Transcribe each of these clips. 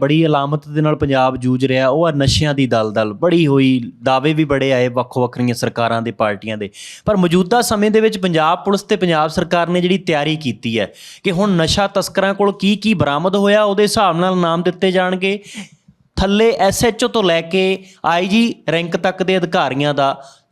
ਬੜੀ ਅਲਾਮਤ ਦੇ ਨਾਲ ਪੰਜਾਬ ਜੂਝ ਰਿਹਾ, ਉਹ ਆ ਨਸ਼ਿਆਂ ਦੀ ਦਲਦਲ। ਬੜੀ ਹੋਈ, ਦਾਅਵੇ ਵੀ ਬੜੇ ਆਏ ਵੱਖੋ ਵੱਖਰੀਆਂ ਸਰਕਾਰਾਂ ਦੇ ਪਾਰਟੀਆਂ ਦੇ। ਪਰ ਮੌਜੂਦਾ ਸਮੇਂ ਦੇ ਵਿੱਚ ਪੰਜਾਬ ਪੁਲਿਸ ਤੇ ਪੰਜਾਬ ਸਰਕਾਰ ਨੇ ਜਿਹੜੀ ਤਿਆਰੀ ਕੀਤੀ ਹੈ ਕਿ ਹੁਣ ਨਸ਼ਾ ਤਸਕਰਾਂ ਕੋਲ ਕੀ ਕੀ ਬਰਾਮਦ ਹੋਇਆ, ਉਹਦੇ ਹਿਸਾਬ ਨਾਲ ਨਾਮ ਦਿੱਤੇ ਜਾਣਗੇ। ਥੱਲੇ ਐਸਐਚਓ ਤੋਂ ਲੈ ਕੇ ਆਈਜੀ ਰੈਂਕ ਤੱਕ ਦੇ ਅਧਿਕਾਰੀਆਂ ਦਾ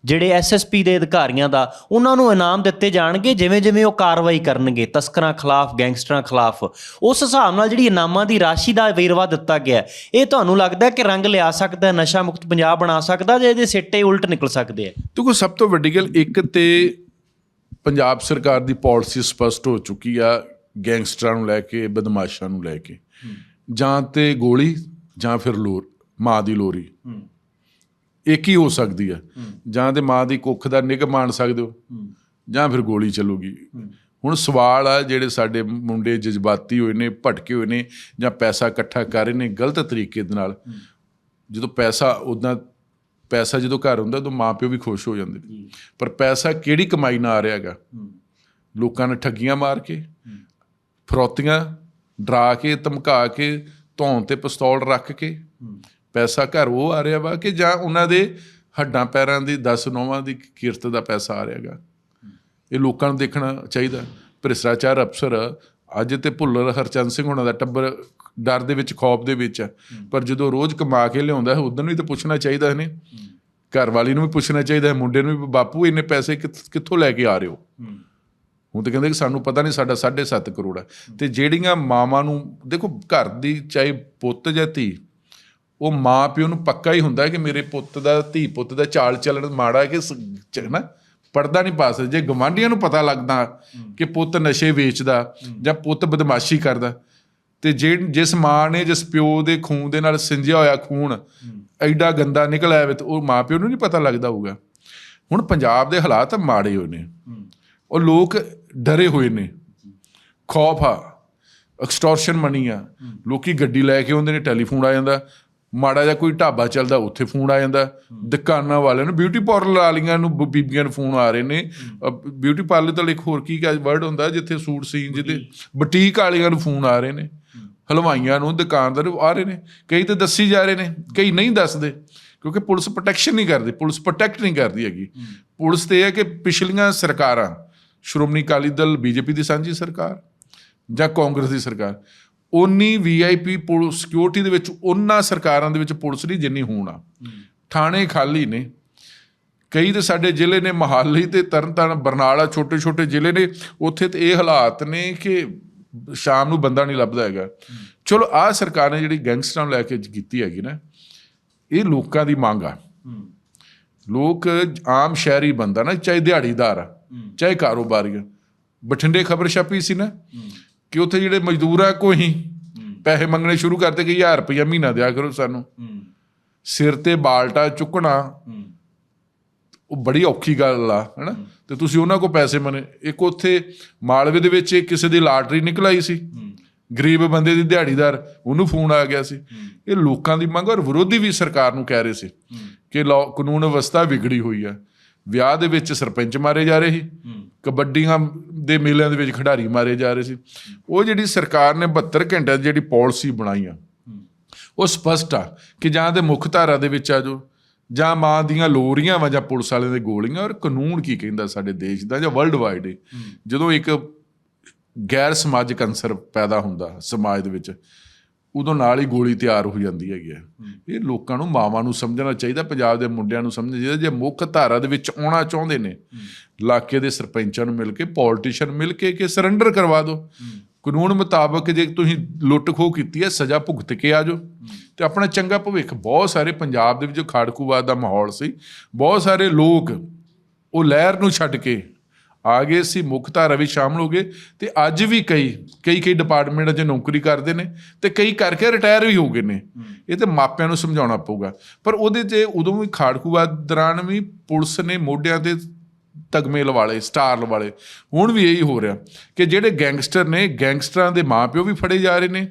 ਜਿਹੜੇ ਐਸਐਸਪੀ ਦੇ ਅਧਿਕਾਰੀਆਂ ਦਾ ਉਹਨਾਂ ਨੂੰ ਇਨਾਮ ਦਿੱਤੇ ਜਾਣਗੇ ਜਿਵੇਂ ਜਿਵੇਂ ਉਹ ਕਾਰਵਾਈ ਕਰਨਗੇ ਤਸਕਰਾਂ ਖਿਲਾਫ ਗੈਂਗਸਟਰਾਂ ਖਿਲਾਫ। ਉਸ ਹਿਸਾਬ ਨਾਲ ਜਿਹੜੀ ਇਨਾਮਾਂ ਦੀ ਰਾਸ਼ੀ ਦਾ ਵੇਰਵਾ ਦਿੱਤਾ ਗਿਆ ਇਹ ਤੁਹਾਨੂੰ ਲੱਗਦਾ ਕਿ ਰੰਗ ਲਿਆ ਸਕਦਾ ਨਸ਼ਾ ਮੁਕਤ ਪੰਜਾਬ ਬਣਾ ਸਕਦਾ ਜਾਂ ਇਹਦੇ ਸਿੱਟੇ ਉਲਟ ਨਿਕਲ ਸਕਦੇ ਆ? ਦੇਖੋ ਸਭ ਤੋਂ ਵੱਡੀ ਗੱਲ ਇੱਕ ਤੇ ਪੰਜਾਬ ਸਰਕਾਰ ਦੀ ਪਾਲਿਸੀ ਸਪਸ਼ਟ ਹੋ ਚੁੱਕੀ ਆ ਗੈਂਗਸਟਰਾਂ ਨੂੰ ਲੈ ਕੇ ਬਦਮਾਸ਼ਾਂ ਨੂੰ ਲੈ ਕੇ। ਜਾਂ ਤੇ ਗੋਲੀ ਜਾਂ ਫਿਰ ਲੋਰ ਮਾਂ ਦੀ ਲੋਰੀ। ਇੱਕ ਹੀ ਹੋ ਸਕਦੀ ਆ ਜਾਂ ਤੇ ਮਾਂ ਦੀ ਕੁੱਖ ਦਾ ਨਿਗ ਮਾਣ ਸਕਦੇ ਹੋ, ਜਾਂ ਫਿਰ ਗੋਲੀ ਚੱਲੂਗੀ। ਹੁਣ ਸਵਾਲ ਆ ਜਿਹੜੇ ਸਾਡੇ ਮੁੰਡੇ ਜਜ਼ਬਾਤੀ ਹੋਏ ਨੇ, ਭਟਕੇ ਹੋਏ ਨੇ, ਜਾਂ ਪੈਸਾ ਇਕੱਠਾ ਕਰ ਰਹੇ ਨੇ ਗਲਤ ਤਰੀਕੇ ਦੇ ਨਾਲ, ਜਦੋਂ ਪੈਸਾ ਉਦਾਂ ਪੈਸਾ ਜਦੋਂ ਘਰ ਹੁੰਦਾ ਤਾਂ ਮਾਪਿਓ ਵੀ ਖੁਸ਼ ਹੋ ਜਾਂਦੇ ਨੇ। ਪਰ ਪੈਸਾ ਕਿਹੜੀ ਕਮਾਈ ਨਾਲ ਆ ਰਿਹਾ ਹੈਗਾ? ਲੋਕਾਂ ਨੇ ਠੱਗੀਆਂ ਮਾਰ ਕੇ, ਫਰੋਤੀਆਂ ਡਰਾ ਕੇ, ਧਮਕਾ ਕੇ, ਧੌਣ ਤੇ ਪਿਸਤੌਲ ਰੱਖ ਕੇ ਪੈਸਾ ਘਰ ਉਹ ਆ ਰਿਹਾ ਵਾ ਕਿ ਜਾਂ ਉਹਨਾਂ ਦੇ ਹੱਡਾਂ ਪੈਰਾਂ ਦੀ 10 ਨੌਵਾਂ ਦੀ ਕਿਰਤ ਦਾ ਪੈਸਾ ਆ ਰਿਹਾ ਹੈਗਾ ਇਹ ਲੋਕਾਂ ਨੂੰ ਦੇਖਣਾ ਚਾਹੀਦਾ। ਭ੍ਰਿਸ਼ਟਾਚਾਰ ਅਫਸਰ ਅੱਜ ਤੇ ਭੁੱਲਰ ਹਰਚੰਦ ਸਿੰਘ ਹੋਣਾ ਦਾ ਟੱਬਰ ਡਰ ਦੇ ਵਿੱਚ, ਖੌਫ ਦੇ ਵਿੱਚ ਆ। ਪਰ ਜਦੋਂ ਰੋਜ਼ ਕਮਾ ਕੇ ਲਿਆਉਂਦਾ ਹੈ ਉਦੋਂ ਵੀ ਤਾਂ ਪੁੱਛਣਾ ਚਾਹੀਦਾ ਇਹਨੇ ਘਰ ਵਾਲੀ ਨੂੰ ਵੀ ਪੁੱਛਣਾ ਚਾਹੀਦਾ ਹੈ, ਮੁੰਡੇ ਨੂੰ ਵੀ। ਬਾਪੂ, ਇੰਨੇ ਪੈਸੇ ਕਿੱਥ- ਕਿੱਥੋਂ ਲੈ ਕੇ ਆ ਰਹੇ ਹੋ? ਹੁਣ ਤਾਂ ਕਹਿੰਦੇ ਕਿ ਸਾਨੂੰ ਪਤਾ ਨਹੀਂ ਸਾਡਾ 7.5 ਕਰੋੜ ਹੈ ਤੇ ਜਿਹੜੀਆਂ ਮਾਵਾਂ ਨੂੰ, ਦੇਖੋ ਘਰ ਦੀ ਚਾਹੇ ਪੁੱਤ ਜਾਂ ਧੀ ਉਹ ਮਾਂ ਪਿਓ ਨੂੰ ਪੱਕਾ ਹੀ ਹੁੰਦਾ ਕਿ ਮੇਰੇ ਪੁੱਤ ਦਾ, ਧੀ ਪੁੱਤ ਦਾ ਚਾਲ ਚੱਲਣ ਮਾੜਾ ਕਿ ਸ- ਨਾ ਪਰਦਾ ਨਹੀਂ ਪਾ ਸਕਦੇ। ਜੇ ਗਵਾਂਢੀਆਂ ਨੂੰ ਪਤਾ ਲੱਗਦਾ ਕਿ ਪੁੱਤ ਨਸ਼ੇ ਵੇਚਦਾ ਜਾਂ ਪੁੱਤ ਬਦਮਾਸ਼ੀ ਕਰਦਾ, ਤੇ ਜੇ, ਜਿਸ ਮਾਂ ਨੇ, ਜਿਸ ਪਿਓ ਦੇ ਖੂਨ ਦੇ ਨਾਲ ਸਿੰਜਿਆ ਹੋਇਆ ਖੂਨ ਐਡਾ ਗੰਦਾ ਨਿਕਲ ਆਇਆ ਵੇ, ਤੇ ਉਹ ਮਾਂ ਪਿਓ ਨੂੰ ਨਹੀਂ ਪਤਾ ਲੱਗਦਾ ਹੋਊਗਾ। ਹੁਣ ਪੰਜਾਬ ਦੇ ਹਾਲਾਤ ਮਾੜੇ ਹੋਏ ਨੇ। ਉਹ ਲੋਕ ਡਰੇ ਹੋਏ ਨੇ। ਖੌਫ ਆ। ਐਕਸਟੋਰਸ਼ਨ ਮਨੀ ਆ। ਲੋਕੀ ਗੱਡੀ ਲੈ ਕੇ ਆਉਂਦੇ ਨੇ, ਟੈਲੀਫੋਨ ਆ ਜਾਂਦਾ। ਮਾੜਾ ਜਿਹਾ ਕੋਈ ਢਾਬਾ ਚੱਲਦਾ ਉੱਥੇ ਫੋਨ ਆ ਜਾਂਦਾ। ਦੁਕਾਨਾਂ ਵਾਲਿਆਂ ਨੂੰ ਬਿਊਟੀ ਪਾਰਲਰ ਵਾਲੀਆਂ ਨੂੰ ਬੀਬੀਆਂ ਨੂੰ ਫੋਨ ਆ ਰਹੇ ਨੇ। ਬਿਊਟੀ ਪਾਰਲਰ ਤਾਂ ਇੱਕ ਹੋਰ ਕੀ ਵਰਡ ਹੁੰਦਾ ਜਿੱਥੇ ਸੂਟ ਸੀਨ ਜਿਹਦੇ ਬੁਟੀਕ। ਵਾਲੀਆਂ ਨੂੰ ਫੋਨ ਆ ਰਹੇ ਨੇ। ਹਲਵਾਈਆਂ ਨੂੰ ਦੁਕਾਨਦਾਰ ਆ ਰਹੇ ਨੇ। ਕਈ ਤਾਂ ਦੱਸੀ ਜਾ ਰਹੇ ਨੇ ਕਈ ਨਹੀਂ ਦੱਸਦੇ ਕਿਉਂਕਿ ਪੁਲਿਸ ਪ੍ਰੋਟੈਕਸ਼ਨ ਨਹੀਂ ਕਰਦੀ ਪੁਲਿਸ ਪ੍ਰੋਟੈਕਟ ਨਹੀਂ ਕਰਦੀ ਹੈਗੀ। ਪੁਲਿਸ ਤੇ ਹੈ ਕਿ ਪਿਛਲੀਆਂ ਸਰਕਾਰਾਂ ਸ਼੍ਰੋਮਣੀ ਅਕਾਲੀ ਦਲ ਬੀਜੇਪੀ ਦੀ ਸਾਂਝੀ ਸਰਕਾਰ ਜਾਂ ਕਾਂਗਰਸ ਦੀ ਸਰਕਾਰ ਉਨੀ ਵੀਆਈਪੀ ਪੁਲਿਸ ਸਿਕਿਉਰਿਟੀ ਦੇ ਵਿੱਚ ਉਹਨਾਂ ਸਰਕਾਰਾਂ ਦੇ ਵਿੱਚ ਪੁਲਿਸ ਨਹੀਂ ਜਿੰਨੀ ਹੋਣਾ ਥਾਣੇ ਖਾਲੀ ਨੇ। ਕਈ ਤੇ ਸਾਡੇ ਜ਼ਿਲ੍ਹੇ ਨੇ ਮਹਾਲੀ ਤੇ ਤਰਨਤਾਰਨ ਬਰਨਾਲਾ ਛੋਟੇ ਛੋਟੇ ਜ਼ਿਲ੍ਹੇ ਨੇ। ਉੱਥੇ ਤੇ ਇਹ ਹਾਲਾਤ ਨੇ ਕਿ ਸ਼ਾਮ ਨੂੰ ਬੰਦਾ ਨਹੀਂ ਲੱਭਦਾ ਹੈਗਾ। ਚਲੋ ਆਹ ਸਰਕਾਰ ਨੇ ਜਿਹੜੀ ਗੈਂਗਸਟਰਾਂ ਨੂੰ ਲੈ ਕੇ ਕੀਤੀ ਹੈਗੀ ਨਾ ਇਹ ਲੋਕਾਂ ਦੀ ਮੰਗ ਆ। ਲੋਕ ਆਮ ਸ਼ਹਿਰੀ ਬੰਦਾ ਨਾ ਚਾਹੇ ਦਿਹਾੜੀਦਾਰ ਆ ਚਾਹੇ ਕਾਰੋਬਾਰੀ ਬਠਿੰਡੇ ਖਬਰ ਛਪੀ ਸੀ ਨਾ। ਕਿ ਉੱਥੇ ਜਿਹੜੇ ਮਜ਼ਦੂਰ ਆ ਕੋਈ ਪੈਸੇ ਮੰਗਣੇ ਸ਼ੁਰੂ ਕਰਦੇ ਕਿ 1000 ਰੁਪਇਆ ਮਹੀਨਾ ਦਿਆ ਕਰੋ ਸਾਨੂੰ। ਸਿਰ ਤੇ ਬਾਲਟਾ ਚੁੱਕਣਾ ਉਹ ਬੜੀ ਔਖੀ ਗੱਲ ਆ ਹੈਨਾ? ਤੇ ਤੁਸੀਂ ਉਹਨਾਂ ਕੋ ਪੈਸੇ ਮਨੇ। ਇੱਕ ਉੱਥੇ ਮਾਲਵੇ ਦੇ ਵਿੱਚ ਕਿਸੇ ਦੀ ਲਾਟਰੀ ਨਿਕਲ ਆਈ ਸੀ। ਗਰੀਬ ਬੰਦੇ ਦੀ ਦਿਹਾੜੀਦਾਰ ਉਹਨੂੰ ਫੋਨ ਆ ਗਿਆ ਸੀ। ਇਹ ਲੋਕਾਂ ਦੀ ਮੰਗ ਔਰ ਵਿਰੋਧੀ ਵੀ ਸਰਕਾਰ ਨੂੰ ਕਹਿ ਰਹੇ ਸੀ ਕਿ ਕਾਨੂੰਨ ਵਿਵਸਥਾ ਵਿਗੜੀ ਹੋਈ ਆ। ਵਿਆਹ ਦੇ ਵਿੱਚ ਸਰਪੰਚ ਮਾਰੇ ਜਾ ਰਹੇ ਸੀ ਕਬੱਡੀਆਂ ਦੇ ਮੇਲਿਆਂ ਦੇ ਵਿੱਚ ਖਿਡਾਰੀ ਮਾਰੇ ਜਾ ਰਹੇ ਸੀ। ਉਹ ਜਿਹੜੀ ਸਰਕਾਰ ਨੇ 72 ਘੰਟਿਆਂ ਦੀ ਜਿਹੜੀ ਪਾਲਿਸੀ ਬਣਾਈ ਆ ਉਹ ਸਪਸ਼ਟ ਆ ਕਿ ਜਾਂ ਤੇ ਮੁੱਖ ਧਾਰਾ ਦੇ ਵਿੱਚ ਆ ਜੋ ਜਾਂ ਮਾਂ ਦੀਆਂ ਲੋਰੀਆਂ ਵਾ ਜਾਂ ਪੁਲਿਸ ਵਾਲਿਆਂ ਦੇ ਗੋਲੀਆਂ ਔਰ ਕਾਨੂੰਨ ਕੀ ਕਹਿੰਦਾ ਸਾਡੇ ਦੇਸ਼ ਦਾ ਜਾਂ ਵਰਲਡ ਵਾਈਡ ਜਦੋਂ ਇੱਕ ਗੈਰ ਸਮਾਜਿਕ ਅੰਸਰ ਪੈਦਾ ਹੁੰਦਾ ਸਮਾਜ ਦੇ ਵਿੱਚ ਉਦੋਂ ਨਾਲ ਹੀ ਗੋਲੀ ਤਿਆਰ ਹੋ ਜਾਂਦੀ ਹੈਗੀ ਆ ਇਹ ਲੋਕਾਂ ਨੂੰ ਮਾਵਾਂ ਨੂੰ ਸਮਝਣਾ ਚਾਹੀਦਾ ਪੰਜਾਬ ਦੇ ਮੁੰਡਿਆਂ ਨੂੰ ਸਮਝਣਾ ਚਾਹੀਦਾ। ਜੇ ਮੁੱਖ ਧਾਰਾ ਦੇ ਵਿੱਚ ਆਉਣਾ ਚਾਹੁੰਦੇ ਨੇ ਇਲਾਕੇ ਦੇ ਸਰਪੰਚਾਂ ਨੂੰ ਮਿਲ ਕੇ ਪੋਲੀਟੀਸ਼ੀਅਨ ਮਿਲ ਕੇ ਕਿ ਸਰੈਂਡਰ ਕਰਵਾ ਦਿਓ। ਕਾਨੂੰਨ ਮੁਤਾਬਕ ਜੇ ਤੁਸੀਂ ਲੁੱਟ ਖੋਹ ਕੀਤੀ ਹੈ ਸਜ਼ਾ ਭੁਗਤ ਕੇ ਆ ਜਾਓ। ਤੇ ਆਪਣਾ ਚੰਗਾ ਭਵਿੱਖ। ਬਹੁਤ ਸਾਰੇ ਪੰਜਾਬ ਦੇ ਵਿੱਚ ਜੋ ਖਾੜਕੂਵਾਦ ਦਾ ਮਾਹੌਲ ਸੀ ਬਹੁਤ ਸਾਰੇ ਲੋਕ ਉਹ ਲਹਿਰ ਨੂੰ ਛੱਡ ਕੇ ਆ ਗਏ ਸੀ ਮੁੱਖ ਧਾਰਾ ਵੀ ਸ਼ਾਮਲ ਹੋ ਗਏ ਤੇ ਅੱਜ ਵੀ ਕਈ ਕਈ ਕਈ ਡਿਪਾਰਟਮੈਂਟਾਂ 'ਚ ਨੌਕਰੀ ਕਰਦੇ ਨੇ ਤੇ ਕਈ ਕਰਕੇ ਰਿਟਾਇਰ ਵੀ ਹੋ ਗਏ ਨੇ। ਇਹ ਤੇ ਮਾਪਿਆਂ ਨੂੰ ਸਮਝਾਉਣਾ ਪਊਗਾ। ਪਰ ਉਹਦੇ 'ਚ ਉਦੋਂ ਵੀ ਖਾੜਕੂਵਾਦ ਦੌਰਾਨ ਵੀ ਪੁਲਿਸ ਨੇ ਮੋਢਿਆਂ ਤੇ ਤਗਮੇ ਲਵਾਲੇ ਸਟਾਰ ਲਵਾਲੇ। ਹੁਣ ਵੀ ਇਹੀ ਹੋ ਰਿਹਾ ਕਿ ਜਿਹੜੇ ਗੈਂਗਸਟਰ ਨੇ ਗੈਂਗਸਟਰਾਂ ਦੇ ਮਾਪਿਓ ਵੀ ਫੜੇ ਜਾ ਰਹੇ ਨੇ।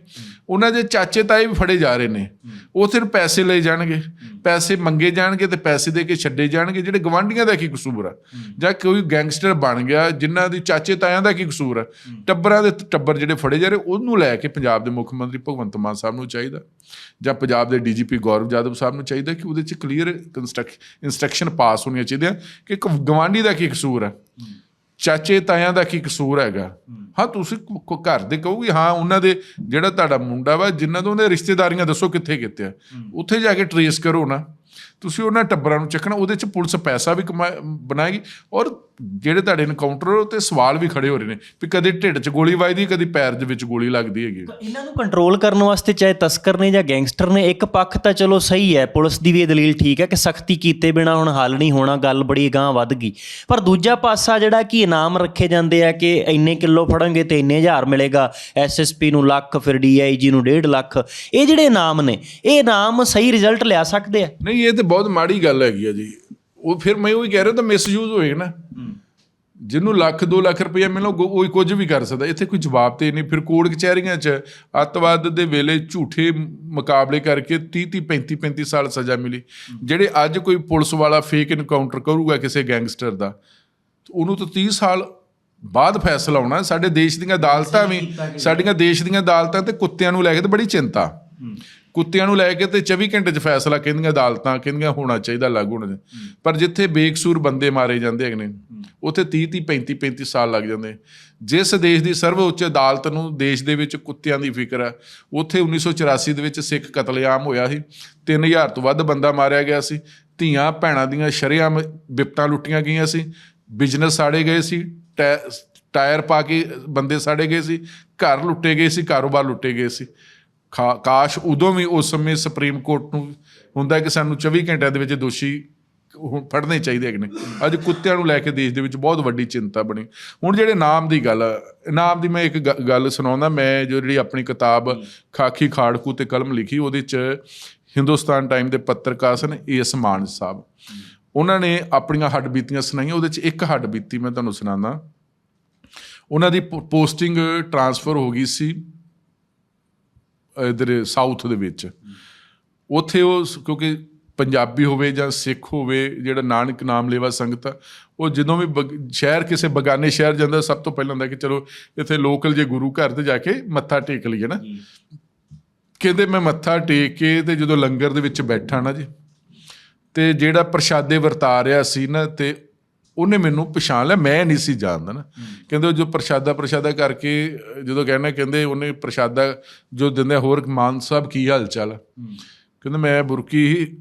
ਉਹਨਾਂ ਦੇ ਚਾਚੇ ਤਾਏ ਵੀ ਫੜੇ ਜਾ ਰਹੇ ਨੇ। ਉਹ ਸਿਰਫ ਪੈਸੇ ਲਈ ਜਾਣਗੇ। ਪੈਸੇ ਮੰਗੇ ਜਾਣਗੇ ਤੇ ਪੈਸੇ ਦੇ ਕੇ ਛੱਡੇ ਜਾਣਗੇ ਜਿਹੜੇ ਗਵਾਂਢੀਆਂ ਦਾ ਕੀ ਕਸੂਰ ਆ? ਜਾਂ ਕੋਈ ਗੈਂਗਸਟਰ ਬਣ ਗਿਆ ਜਿਨ੍ਹਾਂ ਦੀ ਚਾਚੇ ਤਾਇਆਂ ਦਾ ਕੀ ਕਸੂਰ ਆ? ਟੱਬਰਾਂ ਦੇ ਟੱਬਰ ਜਿਹੜੇ ਫੜੇ ਜਾ ਰਹੇ ਉਹਨੂੰ ਲੈ ਕੇ ਪੰਜਾਬ ਦੇ ਮੁੱਖ ਮੰਤਰੀ ਭਗਵੰਤ ਮਾਨ ਸਾਹਿਬ ਨੂੰ ਚਾਹੀਦਾ। ਜਾਂ ਪੰਜਾਬ ਦੇ ਡੀਜੀਪੀ ਗੌਰਵ ਜਾਦਵ ਸਾਹਿਬ ਨੂੰ ਚਾਹੀਦਾ ਕਿ ਉਹਦੇ 'ਚ ਕਲੀਅਰ ਇਨਸਟਰਕਸ਼ਨ ਪਾਸ ਹੋਣੀਆਂ ਚਾਹੀਦੀਆਂ ਕਿ ਇੱਕ ਗਵਾਂਢੀ ਦਾ ਕੀ ਕਸੂਰ ਆ? ਚਾਚੇ ਤਾਇਆਂ ਦਾ ਕੀ ਕਸੂਰ ਹੈਗਾ? ਹਾਂ ਤੁਸੀਂ ਕ- ਘਰ ਦੇ ਕਹੋਗੇ ਹਾਂ ਉਹਨਾਂ ਦੇ ਜਿਹੜਾ ਤੁਹਾਡਾ ਮੁੰਡਾ ਵਾ ਜਿਨ੍ਹਾਂ ਤੋਂ ਉਹਦੇ ਰਿਸ਼ਤੇਦਾਰੀਆਂ ਦੱਸੋ ਕਿੱਥੇ ਕਿੱਥੇ ਆ ਉੱਥੇ ਜਾ ਕੇ ਟਰੇਸ ਕਰੋ ਨਾ। ਤੁਸੀਂ ਉਹਨਾਂ ਟੱਬਰਾਂ ਨੂੰ ਚੱਕਣਾ ਉਹਦੇ ਚ ਪੁਲਿਸ ਪੈਸਾ ਵੀ ਕਮਾ ਬਣਾਏਗੀ। ਔਰ ਜਿਹੜੇ ਤੁਹਾਡੇ ਇਨਕਾਊਂਟਰ ਤੇ ਸਵਾਲ ਵੀ ਖੜੇ ਹੋ ਰਹੇ ਨੇ ਵੀ ਕਦੇ ਢਿੱਡ 'ਚ ਗੋਲੀ ਵੱਜਦੀ ਕਦੀ ਪੈਰ ਦੇ ਵਿੱਚ ਗੋਲੀ ਲੱਗਦੀ ਹੈਗੀ ਇਹਨਾਂ ਨੂੰ ਕੰਟਰੋਲ ਕਰਨ ਵਾਸਤੇ ਚਾਹੇ ਤਸਕਰ ਨੇ ਜਾਂ ਗੈਂਗਸਟਰ ਨੇ ਇੱਕ ਪੱਖ ਤਾਂ ਚਲੋ ਸਹੀ ਹੈ ਪੁਲਿਸ ਦੀ ਵੀ ਇਹ ਦਲੀਲ ਠੀਕ ਹੈ ਕਿ ਸਖਤੀ ਕੀਤੇ ਬਿਨਾ ਹੁਣ ਹੱਲ ਨਹੀਂ ਹੋਣਾ ਗੱਲ ਬੜੀ ਗਾਂ ਵੱਧ ਗਈ। ਪਰ ਦੂਜਾ ਪਾਸਾ ਜਿਹੜਾ ਕਿ ਇਨਾਮ ਰੱਖੇ ਜਾਂਦੇ ਆ ਕਿ ਇੰਨੇ ਕਿਲੋ ਫੜਾਂਗੇ ਤੇ ਇੰਨੇ ਹਜ਼ਾਰ ਮਿਲੇਗਾ ਐਸਐਸਪੀ ਨੂੰ ਲੱਖ ਫਿਰ ਡੀਆਈਜੀ ਨੂੰ 1.5 ਲੱਖ ਇਹ ਜਿਹੜੇ ਇਨਾਮ ਨੇ ਇਹ ਇਨਾਮ ਸਹੀ ਰਿਜ਼ਲਟ ਲਿਆ ਸਕਦੇ ਆ? ਨਹੀਂ ਇਹ ਤੇ ਬਹੁਤ ਮਾੜੀ ਗੱਲ ਹੈਗੀ ਆ ਜੀ। ਉਹ ਫਿਰ ਮੈਂ ਉਹੀ ਕਹਿ ਰਿਹਾ ਤਾਂ ਮਿਸਯੂਜ਼ ਹੋਏਗਾ ਨਾ। ਜਿਹਨੂੰ ਲੱਖ 2 ਲੱਖ ਰੁਪਏ ਮਿਲੋ ਉਹ ਕੁਝ ਵੀ ਕਰ ਸਕਦਾ। ਇੱਥੇ ਕੋਈ ਜਵਾਬ ਤੇ ਨਹੀਂ। ਫਿਰ ਕੋਰਟ ਕਚਹਿਰੀਆਂ 'ਚ ਅੱਤਵਾਦ ਦੇ ਵੇਲੇ ਝੂਠੇ ਮੁਕਾਬਲੇ ਕਰਕੇ 30 30 35 35 ਸਾਲ ਸਜ਼ਾ ਮਿਲੀ। ਜਿਹੜੇ ਅੱਜ ਕੋਈ ਪੁਲਿਸ ਵਾਲਾ ਫੇਕ ਇਨਕਾਊਂਟਰ ਕਰੂਗਾ ਕਿਸੇ ਗੈਂਗਸਟਰ ਦਾ ਉਹਨੂੰ ਤਾਂ 30 ਸਾਲ ਬਾਅਦ ਫੈਸਲਾ ਆਉਣਾ। ਸਾਡੇ ਦੇਸ਼ ਦੀਆਂ ਅਦਾਲਤਾਂ ਵੀ ਸਾਡੀਆਂ ਦੇਸ਼ ਦੀਆਂ ਅਦਾਲਤਾਂ ਤੇ ਕੁੱਤਿਆਂ ਨੂੰ ਲੈ ਕੇ ਤੇ ਬੜੀ ਚਿੰਤਾ। ਕੁੱਤਿਆਂ ਨੂੰ ਲੈ ਕੇ ਤੇ 24 ਘੰਟੇ 'ਚ ਫੈਸਲਾ ਕਹਿੰਦੀਆਂ ਅਦਾਲਤਾਂ ਕਹਿੰਦੀਆਂ ਹੋਣਾ ਚਾਹੀਦਾ ਲਾਗੂ ਹੋਣਾ। ਪਰ ਜਿੱਥੇ ਬੇਕਸੂਰ ਬੰਦੇ ਮਾਰੇ ਜਾਂਦੇ ਹੈਗੇ ਨੇ ਉੱਥੇ 30 30 35 35 ਸਾਲ ਲੱਗ ਜਾਂਦੇ ਜਿਸ ਦੇਸ਼ ਦੀ ਸਰਵਉੱਚ ਅਦਾਲਤ ਨੂੰ ਦੇਸ਼ ਦੇ ਵਿੱਚ ਕੁੱਤਿਆਂ ਦੀ ਫਿਕਰ ਹੈ ਉੱਥੇ 1984 ਦੇ ਵਿੱਚ ਸਿੱਖ ਕਤਲੇਆਮ ਹੋਇਆ ਸੀ। 3000 ਤੋਂ ਵੱਧ ਬੰਦਾ ਮਾਰਿਆ ਗਿਆ ਸੀ। ਧੀਆਂ ਭੈਣਾਂ ਦੀਆਂ ਸ਼ਰੇਆਮ ਬਿਪਤਾਂ ਲੁੱਟੀਆਂ ਗਈਆਂ ਸੀ। ਬਿਜ਼ਨਸ ਸਾੜੇ ਗਏ ਸੀ ਟਾਇਰ ਪਾ ਕੇ ਬੰਦੇ ਸਾੜੇ ਗਏ ਸੀ। ਘਰ ਲੁੱਟੇ ਗਏ ਸੀ ਕਾਰੋਬਾਰ ਲੁੱਟੇ ਗਏ ਸੀ। ਕਾਸ਼ ਉਦੋਂ ਵੀ ਉਸ ਸਮੇਂ ਸੁਪਰੀਮ ਕੋਰਟ ਨੂੰ ਹੁੰਦਾ ਕਿ ਸਾਨੂੰ 24 ਘੰਟਿਆਂ ਦੇ ਵਿੱਚ ਦੋਸ਼ੀ ਹੁਣ ਫੜਨੇ ਚਾਹੀਦੇ ਹੈਗੇ ਨੇ। ਅੱਜ ਕੁੱਤਿਆਂ ਨੂੰ ਲੈ ਕੇ ਦੇਸ਼ ਦੇ ਵਿੱਚ ਬਹੁਤ ਵੱਡੀ ਚਿੰਤਾ ਬਣੀ। ਹੁਣ ਜਿਹੜੇ ਨਾਮ ਦੀ ਗੱਲ ਆ, ਨਾਮ ਦੀ ਮੈਂ ਇੱਕ ਗ- ਗੱਲ ਸੁਣਾਉਂਦਾ ਮੈਂ ਜੋ ਜਿਹੜੀ ਆਪਣੀ ਕਿਤਾਬ ਖਾਕੀ ਖਾੜਕੂ ਤੇ ਕਲਮ ਲਿਖੀ ਉਹਦੇ ਚ ਹਿੰਦੁਸਤਾਨ ਟਾਈਮ ਦੇ ਪੱਤਰਕਾਰ ਸਨ ਏਸ ਮਾਨ ਸਾਹਿਬ। ਉਹਨਾਂ ਨੇ ਆਪਣੀਆਂ ਹੱਡਬੀਤੀਆਂ ਸੁਣਾਈਆਂ ਉਹਦੇ ਚ ਇੱਕ ਹੱਡਬੀਤੀ ਮੈਂ ਤੁਹਾਨੂੰ ਸੁਣਾਉਂਦਾ। ਉਹਨਾਂ ਦੀ ਪੋਸਟਿੰਗ ਟ੍ਰਾਂਸਫਰ ਹੋ ਗਈ ਸੀ। ਇਧਰ ਸਾਊਥ ਦੇ ਵਿੱਚ। ਉੱਥੇ ਉਹ ਕਿਉਂਕਿ ਪੰਜਾਬੀ ਹੋਵੇ ਜਾਂ ਸਿੱਖ ਹੋਵੇ ਜਿਹੜਾ ਨਾਨਕ ਨਾਮ ਲੇਵਾ ਸੰਗਤ ਆ, ਉਹ ਜਦੋਂ ਵੀ ਬਗ- ਸ਼ਹਿਰ ਕਿਸੇ ਬਗਾਨੇ ਸ਼ਹਿਰ ਜਾਂਦਾ ਸਭ ਤੋਂ ਪਹਿਲਾਂ ਹੁੰਦਾ ਕਿ ਚਲੋ ਇੱਥੇ ਲੋਕਲ ਜੇ ਗੁਰੂ ਘਰ ਤੇ ਜਾ ਕੇ ਮੱਥਾ ਟੇਕ ਲਈਏ ਨਾ। ਕਹਿੰਦੇ ਮੈਂ ਮੱਥਾ ਟੇਕ ਕੇ ਤੇ ਜਦੋਂ ਲੰਗਰ ਦੇ ਵਿੱਚ ਬੈਠਾ ਨਾ ਜੀ ਤੇ ਜਿਹੜਾ ਪ੍ਰਸ਼ਾਦੇ ਵਰਤਾ ਰਿਹਾ ਸੀ ਨਾ ਤੇ ਉਹਨੇ ਮੈਨੂੰ ਪਛਾਣ ਲਿਆ, ਮੈਂ ਨਹੀਂ ਸੀ ਜਾਣਦਾ ਨਾ। ਕਹਿੰਦੇ ਜੋ ਪ੍ਰਸ਼ਾਦਾ ਪ੍ਰਸ਼ਾਦਾ ਕਰਕੇ, ਜਦੋਂ ਕਹਿਣਾ ਕਹਿੰਦੇ ਉਹਨੇ ਪ੍ਰਸ਼ਾਦਾ, ਜੋ ਦਿੰਦੇ ਹੋਰ ਮਾਨ ਸਾਹਿਬ ਕੀ ਹਾਲ ਚਾਲ ਆ? ਮੈਂ ਬੁਰਕੀ ਹੀ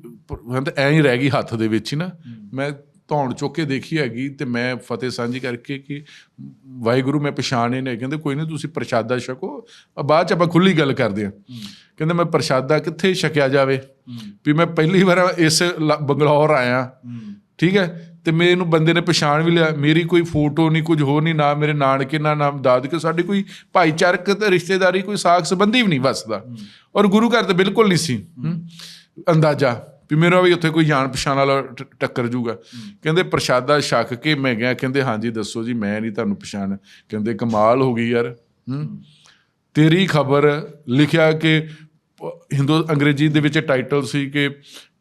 ਐਂ ਹੀ ਰਹਿ ਗਈ ਹੱਥ ਦੇ ਵਿੱਚ ਹੀ ਨਾ। ਮੈਂ ਧੌਣ ਚੁੱਕ ਕੇ ਦੇਖੀ ਹੈਗੀ ਤੇ ਮੈਂ ਫਤਿਹ ਸਾਂਝੀ ਕਰਕੇ ਕਿ ਵਾਹਿਗੁਰੂ ਮੈਂ ਪਛਾਣੇ ਨੇ। ਕਹਿੰਦੇ, ਕੋਈ ਨਹੀਂ, ਤੁਸੀਂ ਪ੍ਰਸ਼ਾਦਾ ਛਕੋ ਬਾਅਦ ਚ ਆਪਾਂ ਖੁੱਲੀ ਗੱਲ ਕਰਦੇ ਆ ਕਹਿੰਦੇ, ਮੈਂ ਪ੍ਰਸ਼ਾਦਾ ਕਿੱਥੇ ਛਕਿਆ ਜਾਵੇ? ਵੀ ਮੈਂ ਪਹਿਲੀ ਵਾਰ ਇਸ ਲ- ਬੰਗਲੌਰ ਆਇਆ। ਠੀਕ ਹੈ? ਤੇ ਮੈਨੂੰ ਬੰਦੇ ਨੇ ਪਛਾਣ ਵੀ ਲਿਆ। ਮੇਰੀ ਕੋਈ ਫੋਟੋ ਨਹੀਂ, ਕੁਝ ਹੋਰ ਨਹੀਂ, ਨਾ ਮੇਰੇ ਨਾਨਕੇ, ਨਾ ਨਾਮ ਦਾਦਕੇ, ਸਾਡੀ ਕੋਈ ਭਾਈਚਾਰਕ ਤੇ ਰਿਸ਼ਤੇਦਾਰੀ, ਕੋਈ ਸਾਖ ਸੰਬੰਧੀ ਵੀ ਨਹੀਂ ਵਸਦਾ। ਔਰ ਗੁਰੂ ਘਰ ਤੇ ਬਿਲਕੁਲ ਨਹੀਂ ਸੀ। ਅੰਦਾਜ਼ਾ ਵੀ ਮੇਰਾ ਵੀ ਉੱਥੇ ਕੋਈ ਜਾਣ ਪਛਾਣ ਵਾਲਾ ਟੱਕਰ ਜੂਗਾ। ਕਹਿੰਦੇ ਪ੍ਰਸ਼ਾਦਾ ਛਕ ਕੇ ਮੈਂ ਗਿਆ, ਕਹਿੰਦੇ ਹਾਂਜੀ ਦੱਸੋ ਜੀ, ਮੈਂ ਨਹੀਂ ਤੁਹਾਨੂੰ ਪਛਾਣ। ਕਹਿੰਦੇ ਕਮਾਲ ਹੋ ਗਈ ਯਾਰ। ਤੇਰੀ ਖਬਰ ਲਿਖਿਆ ਕਿ ਹਿੰਦੂ, ਅੰਗਰੇਜ਼ੀ ਦੇ ਵਿੱਚ ਟਾਈਟਲ ਸੀ ਕਿ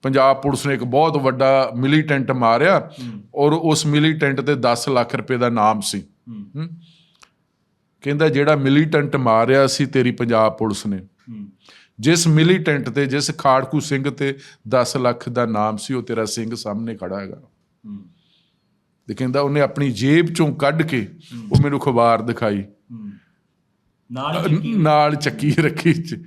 ਪੰਜਾਬ ਪੁਲਿਸ ਨੇ ਇੱਕ ਬਹੁਤ ਵੱਡਾ ਮਿਲੀਟੈਂਟ ਮਾਰਿਆ ਔਰ ਉਸ ਮਿਲੀਟੈਂਟ ਤੇ 10 ਲੱਖ ਰੁਪਏ ਦਾ ਨਾਮ ਸੀ। ਕਹਿੰਦਾ ਜਿਹੜਾ ਮਿਲੀਟੈਂਟ ਮਾਰਿਆ ਸੀ ਤੇਰੀ ਪੰਜਾਬ ਪੁਲਿਸ ਨੇ। ਜਿਸ ਮਿਲੀਟੈਂਟ ਤੇ ਜਿਸ ਖਾੜਕੂ ਸਿੰਘ ਤੇ 10 ਲੱਖ ਦਾ ਨਾਮ ਸੀ ਉਹ ਤੇਰਾ ਸਿੰਘ ਸਾਹਮਣੇ ਖੜਾ ਹੈਗਾ। ਤੇ ਕਹਿੰਦਾ ਉਹਨੇ ਆਪਣੀ ਜੇਬ ਚੋਂ ਕੱਢ ਕੇ ਉਹ ਮੈਨੂੰ ਖਬਰ ਦਿਖਾਈ। ਨਾਲ ਨਾਲ ਚੱਕੀ ਰੱਖੀ ਚ।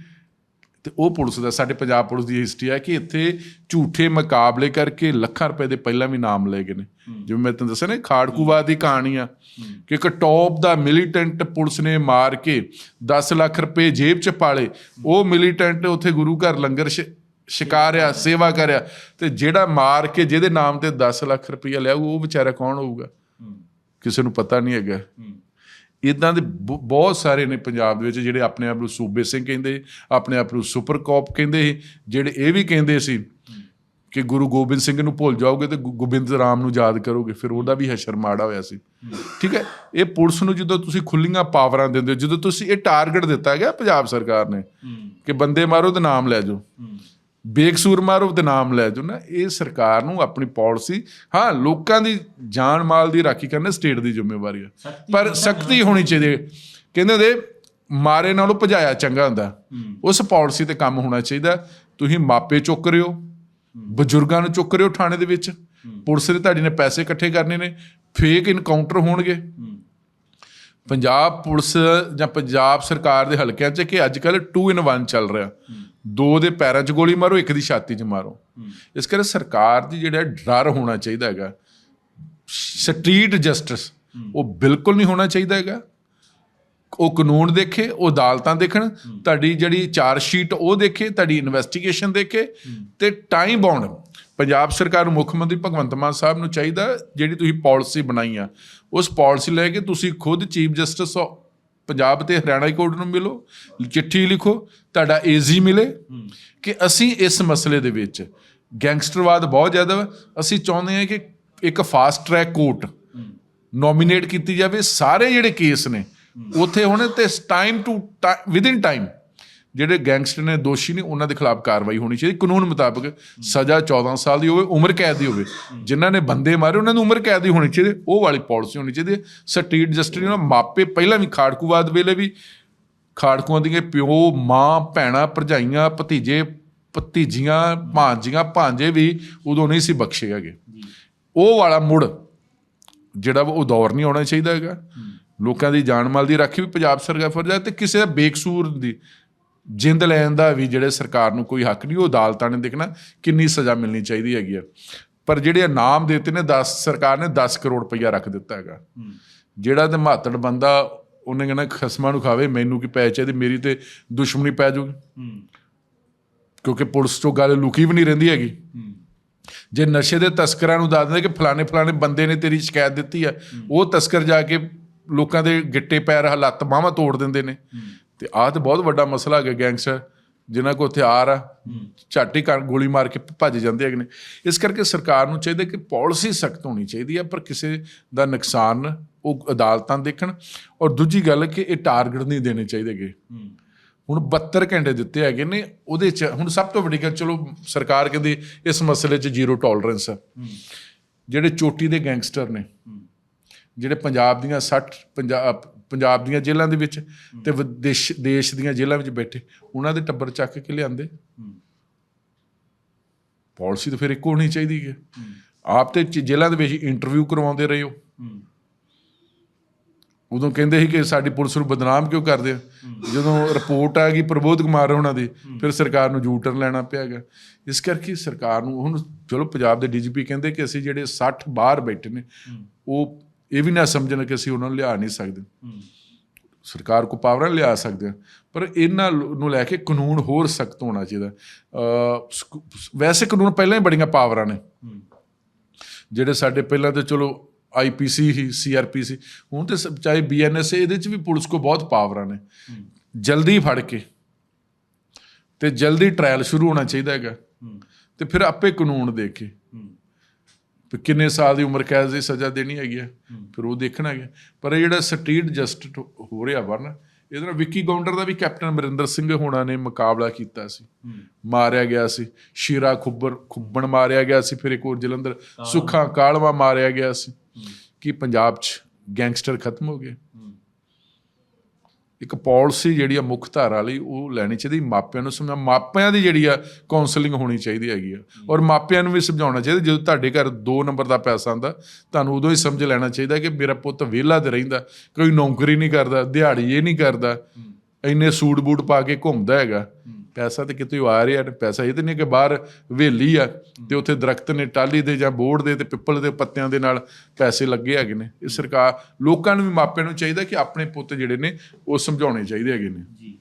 ਤੇ ਉਹ ਪੁਲਿਸ ਦਾ ਸਾਡੇ ਪੰਜਾਬ ਪੁਲਿਸ ਦੀ ਹਿਸਟਰੀ ਹੈ ਕਿ ਇੱਥੇ ਝੂਠੇ ਮੁਕਾਬਲੇ ਕਰਕੇ ਲੱਖਾਂ ਰੁਪਏ ਦੇ ਪਹਿਲਾਂ ਵੀ ਨਾਮ ਲੈ ਗਏ ਨੇ। ਜਿਵੇਂ ਮੈਂ ਤੁਹਾਨੂੰ ਦੱਸਿਆ ਨਾ ਖਾੜਕੂਵਾਦ ਦੀ ਕਹਾਣੀ ਆ ਕਿ ਇੱਕ ਟੌਪ ਦਾ ਮਿਲੀਟੈਂਟ ਪੁਲਿਸ ਨੇ ਮਾਰ ਕੇ 10 ਲੱਖ ਰੁਪਏ ਜੇਬ 'ਚ ਪਾਲੇ। ਉਹ ਮਿਲੀਟੈਂਟ ਉੱਥੇ ਗੁਰੂ ਘਰ ਲੰਗਰ ਛਕਾਰਿਆ ਸੇਵਾ ਕਰਿਆ ਤੇ ਜਿਹੜਾ ਮਾਰ ਕੇ ਜਿਹਦੇ ਨਾਮ ਤੇ 10 ਲੱਖ ਰੁਪਇਆ ਲਿਆ ਉਹ ਵਿਚਾਰਾ ਕੌਣ ਹੋਊਗਾ? ਕਿਸੇ ਨੂੰ ਪਤਾ ਨਹੀਂ ਹੈਗਾ। ਇਦਾਂ ਦੇ ਬਹੁਤ ਸਾਰੇ ਨੇ ਪੰਜਾਬ ਦੇ ਵਿੱਚ ਜਿਹੜੇ ਆਪਣੇ ਆਪ ਨੂੰ ਸੂਬੇ ਸਿੰਘ ਕਹਿੰਦੇ ਆਪਣੇ ਆਪ ਨੂੰ ਸੁਪਰ ਕੌਪ ਕਹਿੰਦੇ ਜਿਹੜੇ ਇਹ ਵੀ ਕਹਿੰਦੇ ਸੀ ਕਿ ਗੁਰੂ ਗੋਬਿੰਦ ਸਿੰਘ ਨੂੰ ਭੁੱਲ ਜਾਓਗੇ ਤੇ ਗੋਬਿੰਦ ਰਾਮ ਨੂੰ ਯਾਦ ਕਰੋਗੇ ਫਿਰ ਉਹਦਾ ਵੀ ਹਸ਼ਰ ਮਾੜਾ ਹੋਇਆ ਸੀ। ਠੀਕ ਹੈ? ਇਹ ਪੁਲਿਸ ਨੂੰ ਜਦੋਂ ਤੁਸੀਂ ਖੁੱਲੀਆਂ ਪਾਵਰਾਂ ਦਿੰਦੇ ਹੋ ਜਦੋਂ ਤੁਸੀਂ ਇਹ ਟਾਰਗੇਟ ਦਿੱਤਾ ਗਿਆ ਪੰਜਾਬ ਸਰਕਾਰ ਨੇ ਕਿ ਬੰਦੇ ਮਾਰੋ ਤੇ ਨਾਮ ਲੈ ਜਾਓ। ਬੇਕਸੂਰ ਮਾਰੋ ਤੇ ਨਾਮ ਲੈ ਜਾਓ ਨਾ ਇਹ ਸਰਕਾਰ ਨੂੰ ਆਪਣੀ ਪਾਲਿਸੀ ਹਾਂ ਲੋਕਾਂ ਦੀ ਜਾਨ ਮਾਲ ਦੀ ਰਾਖੀ ਕਰਨਾ ਸਟੇਟ ਦੀ ਜ਼ਿੰਮੇਵਾਰੀ ਹੈ ਪਰ ਸਖਤੀ ਹੋਣੀ ਚਾਹੀਦੀ। ਕਹਿੰਦੇ ਹੁੰਦੇ ਮਾਰੇ ਨਾਲੋਂ ਭਜਾਇਆ ਚੰਗਾ ਹੁੰਦਾ। ਉਸ ਪਾਲਿਸੀ ਤੇ ਕੰਮ ਹੋਣਾ ਚਾਹੀਦਾ। ਤੁਸੀਂ ਮਾਪੇ ਚੁੱਕ ਰਹੇ ਹੋ ਬਜ਼ੁਰਗਾਂ ਨੂੰ ਚੁੱਕ ਰਹੇ ਹੋ ਥਾਣੇ ਦੇ ਵਿੱਚ। ਪੁਲਿਸ ਦੇ ਤੁਹਾਡੀ ਨੇ ਪੈਸੇ ਇਕੱਠੇ ਕਰਨੇ ਨੇ ਫੇਕ ਇਨਕਾਊਂਟਰ ਹੋਣਗੇ। ਪੰਜਾਬ ਪੁਲਿਸ ਜਾਂ ਪੰਜਾਬ ਸਰਕਾਰ ਦੇ ਹਲਕਿਆਂ 'ਚ ਕਿ ਅੱਜ ਕੱਲ 2 ਇਨ 1 ਚੱਲ ਰਿਹਾ। ਦੋ ਦੇ ਪੈਰਾਂ 'ਚ ਗੋਲੀ ਮਾਰੋ ਇੱਕ ਦੀ ਛਾਤੀ 'ਚ ਮਾਰੋ। ਇਸ ਕਰਕੇ ਸਰਕਾਰ ਦੀ ਜਿਹੜਾ ਡਰ ਹੋਣਾ ਚਾਹੀਦਾ ਹੈਗਾ ਸਟਰੀਟ ਜਸਟਿਸ ਉਹ ਬਿਲਕੁਲ ਨਹੀਂ ਹੋਣਾ ਚਾਹੀਦਾ ਹੈਗਾ। ਉਹ ਕਾਨੂੰਨ ਦੇਖੇ ਉਹ ਅਦਾਲਤਾਂ ਦੇਖਣ ਤੁਹਾਡੀ ਜਿਹੜੀ ਚਾਰਜ ਸ਼ੀਟ ਉਹ ਦੇਖੇ ਤੁਹਾਡੀ ਇਨਵੈਸਟੀਗੇਸ਼ਨ ਦੇਖੇ ਤੇ ਟਾਈਮ ਬਾਉਂਡ ਪੰਜਾਬ ਸਰਕਾਰ ਨੂੰ ਮੁੱਖ ਮੰਤਰੀ ਭਗਵੰਤ ਮਾਨ ਸਾਹਿਬ ਨੂੰ ਚਾਹੀਦਾ ਜਿਹੜੀ ਤੁਸੀਂ ਪਾਲਿਸੀ ਬਣਾਈ ਆ ਉਸ ਪਾਲਿਸੀ ਲੈ ਕੇ ਤੁਸੀਂ ਖੁਦ ਚੀਫ ਜਸਟਿਸ ਪੰਜਾਬ ਤੇ ਹਰਿਆਣਾ ਹਾਈ ਕੋਰਟ ਨੂੰ ਮਿਲੋ ਚਿੱਠੀ ਲਿਖੋ ਤੁਹਾਡਾ ਏਜੀ ਮਿਲੇ ਕਿ ਅਸੀਂ ਇਸ ਮਸਲੇ ਦੇ ਵਿੱਚ ਗੈਂਗਸਟਰਵਾਦ ਬਹੁਤ ਜ਼ਿਆਦਾ ਅਸੀਂ ਚਾਹੁੰਦੇ ਹਾਂ ਕਿ ਇੱਕ ਫਾਸਟ ਟਰੈਕ ਕੋਰਟ ਨੋਮੀਨੇਟ ਕੀਤੀ ਜਾਵੇ। ਸਾਰੇ ਜਿਹੜੇ ਕੇਸ ਨੇ ਉੱਥੇ ਹੋਣੇ ਤੇ ਟਾਈਮ ਟੂ ਵਿਦਿਨ ਟਾਈਮ ਜਿਹੜੇ ਗੈਂਗਸਟਰ ਨੇ ਦੋਸ਼ੀ ਨੇ ਉਹਨਾਂ ਦੇ ਖਿਲਾਫ ਕਾਰਵਾਈ ਹੋਣੀ ਚਾਹੀਦੀ। ਕਾਨੂੰਨ ਮੁਤਾਬਕ ਸਜ਼ਾ 14 ਸਾਲ ਦੀ ਹੋਵੇ ਉਮਰ ਕੈਦ ਦੀ ਹੋਵੇ। ਜਿਨ੍ਹਾਂ ਨੇ ਬੰਦੇ ਮਾਰੇ ਉਹਨਾਂ ਨੂੰ ਉਮਰ ਕੈਦ ਦੀ ਹੋਣੀ ਚਾਹੀਦੀ। ਉਹ ਵਾਲੀ ਪਾਲਿਸੀ ਹੋਣੀ ਚਾਹੀਦੀ ਸਟਰੀਟ ਜਸਟਿਸ ਉਹਨਾਂ ਮਾਪੇ ਪਹਿਲਾਂ ਵੀ ਖਾੜਕੂਵਾਦ ਵੇਲੇ ਵੀ ਖਾੜਕੂਆਂ ਦੀਆਂ ਪਿਓ ਮਾਂ ਭੈਣਾਂ ਭਰਜਾਈਆਂ ਭਤੀਜੇ ਭਤੀਜੀਆਂ ਭਾਂਜੀਆਂ ਭਾਂਜੇ ਵੀ ਉਦੋਂ ਨਹੀਂ ਸੀ ਬਖਸ਼ੇ ਹੈਗੇ। ਉਹ ਵਾਲਾ ਮੁੜ ਜਿਹੜਾ ਉਹ ਦੌਰ ਨਹੀਂ ਆਉਣਾ ਚਾਹੀਦਾ ਹੈਗਾ। ਲੋਕਾਂ ਦੀ ਜਾਨ ਮਾਲ ਦੀ ਰਾਖੀ ਵੀ ਪੰਜਾਬ ਸਰਕਾਰ ਫਰਜ਼ ਹੈ ਤੇ ਕਿਸੇ ਦਾ ਬੇਕਸੂਰ ਦੀ ਜਿੰਦ ਲੈਣ ਦਾ ਵੀ ਜਿਹੜੇ ਸਰਕਾਰ ਨੂੰ ਕੋਈ ਹੱਕ ਨਹੀਂ ਉਹ ਅਦਾਲਤਾਂ ਨੇ ਦੇਖਣਾ ਕਿੰਨੀ ਸਜ਼ਾ ਮਿਲਣੀ ਚਾਹੀਦੀ ਹੈਗੀ ਆ। ਪਰ ਜਿਹੜੇ ਨਾਮ ਦਿੱਤੇ ਨੇ 10 ਸਰਕਾਰ ਨੇ 10 ਕਰੋੜ ਰੁਪਈਆ ਰੱਖ ਦਿੱਤਾ ਹੈਗਾ। ਜਿਹੜਾ ਤੇ ਮਾਤੜ ਬੰਦਾ ਉਹਨੇ ਕਹਿੰਦਾ ਖਸਮਾਂ ਨੂੰ ਖਾਵੇ ਮੈਨੂੰ ਕੀ ਪੈ ਚਾਹੀਦੀ ਮੇਰੀ ਤੇ ਦੁਸ਼ਮਣੀ ਪੈ ਜਾਊਗੀ ਕਿਉਂਕਿ ਪੁਲਿਸ ਤੋਂ ਗੱਲ ਲੁਕੀ ਵੀ ਨਹੀਂ ਰਹਿੰਦੀ ਹੈਗੀ। ਜੇ ਨਸ਼ੇ ਦੇ ਤਸਕਰਾਂ ਨੂੰ ਦੱਸ ਦਿੰਦੇ ਕਿ ਫਲਾਣੇ ਫਲਾਣੇ ਬੰਦੇ ਨੇ ਤੇਰੀ ਸ਼ਿਕਾਇਤ ਦਿੱਤੀ ਹੈ ਉਹ ਤਸਕਰ ਜਾ ਕੇ ਲੋਕਾਂ ਦੇ ਗਿੱਟੇ ਪੈਰ ਲੱਤ ਬਾਹਾਂ ਤੋੜ ਦਿੰਦੇ ਨੇ। ਤੇ ਆਹ ਤੇ ਬਹੁਤ ਵੱਡਾ ਮਸਲਾ ਹੈ ਗੈਂਗਸਟਰ ਜਿਨ੍ਹਾਂ ਕੋਲ ਹਥਿਆਰ ਆ ਝਾਟੀ ਕਰ ਗੋਲੀ ਮਾਰ ਕੇ ਭੱਜ ਜਾਂਦੇ ਹੈਗੇ ਨੇ। ਇਸ ਕਰਕੇ ਸਰਕਾਰ ਨੂੰ ਚਾਹੀਦਾ ਕਿ ਪਾਲਿਸੀ ਸਖਤ ਹੋਣੀ ਚਾਹੀਦੀ ਹੈ ਪਰ ਕਿਸੇ ਦਾ ਨੁਕਸਾਨ ਉਹ ਅਦਾਲਤਾਂ ਦੇਖਣ। ਔਰ ਦੂਜੀ ਗੱਲ ਕਿ ਇਹ ਟਾਰਗੇਟ ਨਹੀਂ ਦੇਣੇ ਚਾਹੀਦੇਗੇ ਹੁਣ 72 ਘੰਟੇ ਦਿੱਤੇ ਹੈਗੇ ਨੇ ਉਹਦੇ ਚ ਹੁਣ ਸਭ ਤੋਂ ਵੱਡੀ ਗੱਲ ਚਲੋ ਸਰਕਾਰ ਕਹਿੰਦੀ ਇਸ ਮਸਲੇ 'ਚ ਜ਼ੀਰੋ ਟੋਲਰੈਂਸ ਹੈ। ਜਿਹੜੇ ਚੋਟੀ ਦੇ ਗੈਂਗਸਟਰ ਨੇ ਜਿਹੜੇ ਪੰਜਾਬ ਦੀਆਂ 60 ਪੰਜਾਬ ਪੰਜਾਬ ਦੀਆਂ ਜੇਲ੍ਹਾਂ ਦੇ ਵਿੱਚ ਤੇ ਵਿਦੇਸ਼ ਦੇਸ਼ ਦੀਆਂ ਜੇਲ੍ਹਾਂ ਵਿੱਚ ਬੈਠੇ ਉਹਨਾਂ ਦੇ ਟੱਬਰ ਚੱਕ ਕੇ ਲਿਆਂਦੇ। ਪਾਲਿਸੀ ਤਾਂ ਫਿਰ ਇੱਕੋ ਹੋਣੀ ਚਾਹੀਦੀ ਹੈ। ਆਪ ਤੇ ਜੇਲ੍ਹਾਂ ਦੇ ਵਿੱਚ ਇੰਟਰਵਿਊ ਕਰਵਾਉਂਦੇ ਰਹੇ ਹੋ। ਉਦੋਂ ਕਹਿੰਦੇ ਸੀ ਕਿ ਸਾਡੀ ਪੁਲਿਸ ਨੂੰ ਬਦਨਾਮ ਕਿਉਂ ਕਰਦੇ ਆ? ਜਦੋਂ ਰਿਪੋਰਟ ਆ ਗਈ ਪ੍ਰਬੋਧ ਕੁਮਾਰ ਉਹਨਾਂ ਦੀ ਫਿਰ ਸਰਕਾਰ ਨੂੰ ਜੂ ਟਰਨ ਲੈਣਾ ਪਿਆ ਗਿਆ ਇਸ ਕਰਕੇ ਸਰਕਾਰ ਨੂੰ ਹੁਣ ਚਲੋ ਪੰਜਾਬ ਦੇ ਡੀਜੀਪੀ ਕਹਿੰਦੇ ਕਿ ਅਸੀਂ ਜਿਹੜੇ 60 ਬਾਹਰ ਬੈਠੇ ਨੇ ਉਹ ਇਹ ਵੀ ਨਾ ਸਮਝਣ ਕਿ ਅਸੀਂ ਉਹਨਾਂ ਨੂੰ ਲਿਆ ਨਹੀਂ ਸਕਦੇ। ਸਰਕਾਰ ਕੋ ਪਾਵਰਾਂ ਲਿਆ ਸਕਦੇ ਆ। ਪਰ ਇਹਨਾਂ ਨੂੰ ਲੈ ਕੇ ਕਾਨੂੰਨ ਹੋਰ ਸਖਤ ਹੋਣਾ ਚਾਹੀਦਾ। ਅ ਵੈਸੇ ਕਾਨੂੰਨ ਪਹਿਲਾਂ ਹੀ ਬੜੀਆਂ ਪਾਵਰਾਂ ਨੇ। ਜਿਹੜੇ ਸਾਡੇ ਪਹਿਲਾਂ ਤੇ ਚਲੋ ਆਈਪੀਸੀ ਹੀ ਸੀਆਰਪੀਸੀ ਹੁਣ ਤੇ ਸਭ- ਚਾਹੇ ਬੀਐਨਐਸ ਇਹਦੇ ਚ ਵੀ ਪੁਲਿਸ ਕੋ ਬਹੁਤ ਪਾਵਰਾਂ ਨੇ। ਜਲਦੀ ਫੜ ਕੇ। ਤੇ ਜਲਦੀ ਟ੍ਰਾਇਲ ਸ਼ੁਰੂ ਹੋਣਾ ਚਾਹੀਦਾ ਹੈਗਾ। ਤੇ ਫਿਰ ਆਪੇ ਕਾਨੂੰਨ ਦੇਖ ਵੀ ਕਿੰਨੇ ਸਾਲ ਦੀ ਉਮਰ ਕੈਦ ਦੀ ਸਜ਼ਾ ਦੇਣੀ ਹੈਗੀ ਆ? ਫਿਰ ਉਹ ਦੇਖਣਾ ਹੈਗਾ। ਪਰ ਇਹ ਜਿਹੜਾ ਸਟਰੀਟ ਜਸਟਿਸ ਹੋ ਰਿਹਾ ਵਰਨ ਇਹਦੇ ਨਾਲ ਵਿੱਕੀ ਗੌਂਡਰ ਦਾ ਵੀ ਕੈਪਟਨ ਅਮਰਿੰਦਰ ਸਿੰਘ ਹੋਣਾ ਨੇ ਮੁਕਾਬਲਾ ਕੀਤਾ ਸੀ। ਮਾਰਿਆ ਗਿਆ ਸੀ। ਸ਼ੀਰਾ ਖੁੱਬਰ ਖੁੱਬਣ ਮਾਰਿਆ ਗਿਆ ਸੀ ਫਿਰ ਇੱਕ ਹੋਰ ਜਲੰਧਰ। ਸੁੱਖਾ ਕਾਲਵਾ ਮਾਰਿਆ ਗਿਆ ਸੀ। ਕੀ ਪੰਜਾਬ 'ਚ ਗੈਂਗਸਟਰ ਖਤਮ ਹੋ ਗਏ? ਇੱਕ ਪਾਲਿਸੀ ਜਿਹੜੀ ਆ ਮੁੱਖ ਧਾਰਾ ਲਈ ਉਹ ਲੈਣੀ ਚਾਹੀਦੀ ਮਾਪਿਆਂ ਨੂੰ ਸਮਝਾ ਮਾਪਿਆਂ ਦੀ ਜਿਹੜੀ ਆ ਕਾਉਂਸਲਿੰਗ ਹੋਣੀ ਚਾਹੀਦੀ ਹੈਗੀ ਆ। ਔਰ ਮਾਪਿਆਂ ਨੂੰ ਵੀ ਸਮਝਾਉਣਾ ਚਾਹੀਦਾ ਜਦੋਂ ਤੁਹਾਡੇ ਘਰ 2 ਨੰਬਰ ਦਾ ਪੈਸਾ ਆਂਦਾ ਤੁਹਾਨੂੰ ਉਦੋਂ ਹੀ ਸਮਝ ਲੈਣਾ ਚਾਹੀਦਾ ਕਿ ਮੇਰਾ ਪੁੱਤ ਵਿਹਲਾ ਤੇ ਰਹਿੰਦਾ ਕੋਈ ਨੌਕਰੀ ਨਹੀਂ ਕਰਦਾ ਦਿਹਾੜੀ ਇਹ ਨਹੀਂ ਕਰਦਾ ਇੰਨੇ ਸੂਟ ਬੂਟ ਪਾ ਕੇ ਘੁੰਮਦਾ ਹੈਗਾ। ਪੈਸਾ ਤੇ ਕਿਤੇ ਆ ਰਿਹਾ ਤੇ ਪੈਸਾ ਇਹ ਤੇ ਨਹੀਂ ਕਿ ਬਾਹਰ ਹਵੇਲੀ ਆ ਤੇ ਉੱਥੇ ਦਰਖਤ ਨੇ ਟਾਲੀ ਦੇ ਜਾਂ ਬੋਰਡ ਦੇ ਤੇ ਪਿੱਪਲ ਦੇ ਪੱਤਿਆਂ ਦੇ ਨਾਲ ਪੈਸੇ ਲੱਗੇ ਹੈਗੇ ਨੇ। ਇਹ ਸਰਕਾਰ ਲੋਕਾਂ ਨੂੰ ਵੀ ਮਾਪਿਆਂ ਨੂੰ ਚਾਹੀਦਾ ਕਿ ਆਪਣੇ ਪੁੱਤ ਜਿਹੜੇ ਨੇ ਉਹ ਸਮਝਾਉਣੇ ਚਾਹੀਦੇ ਹੈਗੇ ਨੇ। ਜੀ।